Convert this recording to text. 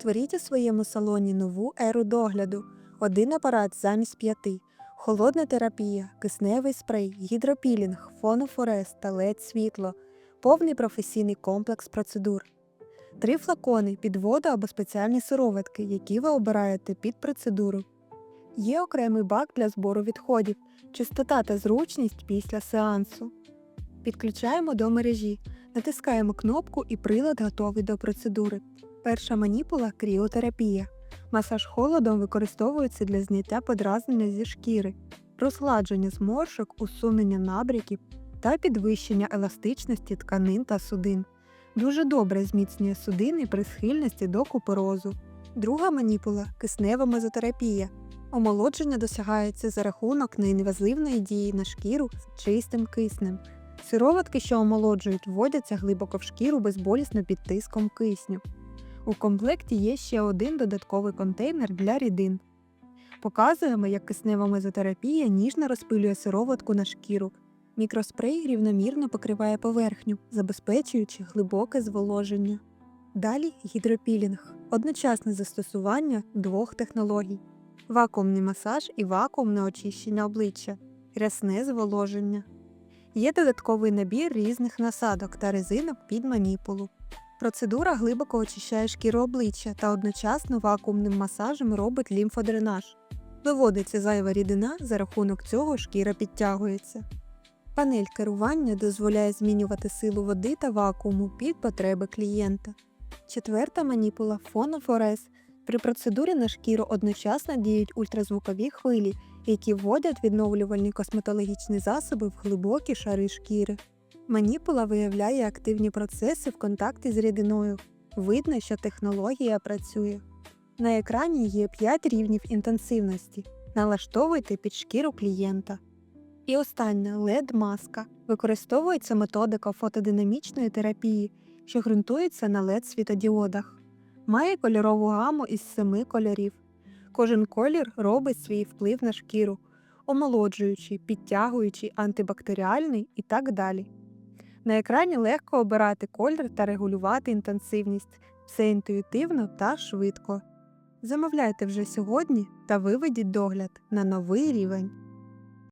Створіть у своєму салоні нову еру догляду. Один апарат замість п'яти. Холодна терапія, кисневий спрей, гідропілінг, фонофорез та лед світло, повний професійний комплекс процедур. Три флакони під воду або спеціальні сироватки, які ви обираєте під процедуру. Є окремий бак для збору відходів, чистота та зручність після сеансу. Підключаємо до мережі, натискаємо кнопку і прилад готовий до процедури. Перша маніпула кріотерапія. Масаж холодом використовується для зняття подразнення зі шкіри, розгладження зморшок, усунення набряків та підвищення еластичності тканин та судин. Дуже добре зміцнює судини при схильності до купорозу. Друга маніпула киснева мезотерапія. Омолодження досягається за рахунок неінвазивної дії на шкіру з чистим киснем. Сироватки, що омолоджують, вводяться глибоко в шкіру безболісно під тиском кисню. У комплекті є ще один додатковий контейнер для рідин. Показуємо, як киснева мезотерапія ніжно розпилює сироватку на шкіру. Мікроспрей рівномірно покриває поверхню, забезпечуючи глибоке зволоження. Далі гідропілінг одночасне застосування двох технологій: вакуумний масаж і вакуумне очищення обличчя, рясне зволоження. Є додатковий набір різних насадок та резинок під маніпулу. Процедура глибоко очищає шкіру обличчя та одночасно вакуумним масажем робить лімфодренаж. Виводиться зайва рідина, за рахунок цього шкіра підтягується. Панель керування дозволяє змінювати силу води та вакууму під потреби клієнта. Четверта маніпула фонофорез. При процедурі на шкіру одночасно діють ультразвукові хвилі, які вводять відновлювальні косметологічні засоби в глибокі шари шкіри. Маніпула виявляє активні процеси в контакті з рідиною. Видно, що технологія працює. На екрані є 5 рівнів інтенсивності. Налаштовуйте під шкіру клієнта. І остання led маска використовується методика фотодинамічної терапії, що ґрунтується на led світодіодах. Має кольорову гаму із семи кольорів. Кожен колір робить свій вплив на шкіру, омолоджуючий, підтягуючий, антибактеріальний і так далі. На екрані легко обирати колір та регулювати інтенсивність. Все інтуїтивно та швидко. Замовляйте вже сьогодні та виведіть догляд на новий рівень.